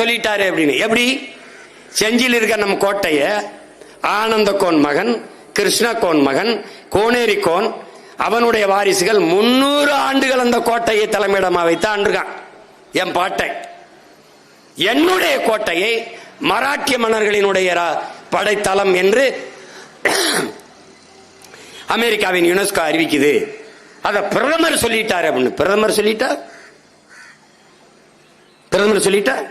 சொல்லிட்டாரு அப்படின்னு. எப்படி? செஞ்சியில் இருக்க நம்ம கோட்டைய ஆனந்த கோன் மகன் கிருஷ்ணகோன் மகன் கோனேரி கோன் அவனுடைய வாரிசுகள் முன்னூறு ஆண்டுகள் அந்த கோட்டையை தலைமையிடமா வைத்து ஆண்டிருக்கான் என் பாட்டை. என்னுடைய கோட்டையை மராட்டிய மன்னர்களினுடைய படைத்தளம் என்று அமெரிக்காவின் யுனெஸ்கோ அறிவிக்குது. அத பிரதமர் சொல்லிட்டார் அப்படின்னு. பிரதமர் சொல்லிட்டார்? பிரதமர் சொல்லிட்டார்?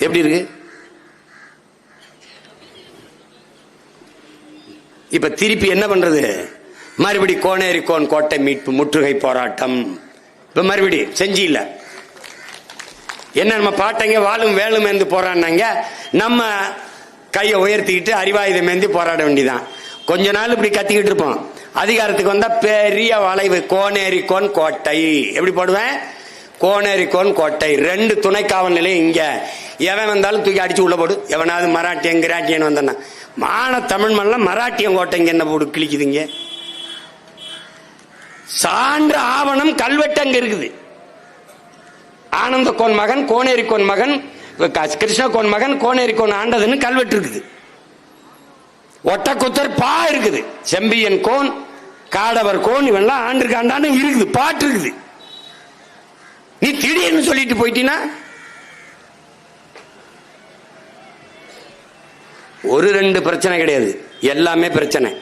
எப்படி இருக்கு? இப்ப திருப்பி என்ன பண்றது? மறுபடி கோனேரி கோன் கோட்டை மீட்பு முற்றுகை போராட்டம். இப்ப மறுபடி செஞ்சு இல்ல. என்ன நம்ம பாட்டங்க வாழும் வேலும் மேந்து போராடினாங்க. நம்ம கையை உயர்த்திக்கிட்டு அறிவாயுதம் ஏந்தி போராட வேண்டிதான். கொஞ்ச நாள் இப்படி கத்திக்கிட்டு இருப்போம். அதிகாரத்துக்கு வந்தா பெரிய வளைவு கோனேரி கோன் கோட்டை. எப்படி போடுவேன்? கோனேரி கோன் கோட்டை. ரெண்டு துணை காவல் நிலையம் இங்க. எவன் வந்தாலும் தூக்கி அடிச்சு உள்ள போடு. எவனாவது மராட்டியன் கிராட்டியன் வந்தானா மான தமிழ் மண்ணில் மராட்டியன் கோட்டைங்க என்ன போடு கிழிக்குதுங்க. சான்று ஆவணம் கல்வெட்டு அங்க இருக்குது. ஆனந்த கோன் மகன் கோனேரி கோன் மகன் கிருஷ்ண கோன் மகன் கோனேரி கோன் ஆண்டதுன்னு கல்வெட்டு இருக்குது. ஒட்டக்குத்தர் பா இருக்குது. செம்பியன் கோன் காடவர் கோன் இவெல்லாம் ஆண்டிருக்காண்டான்னு இருக்குது பாட்டு இருக்குது. நீ திடீர்னு சொல்லிட்டு போயிட்டீனா ஒரு ரெண்டு பிரச்சனை கிடையாது. எல்லாமே பிரச்சனை.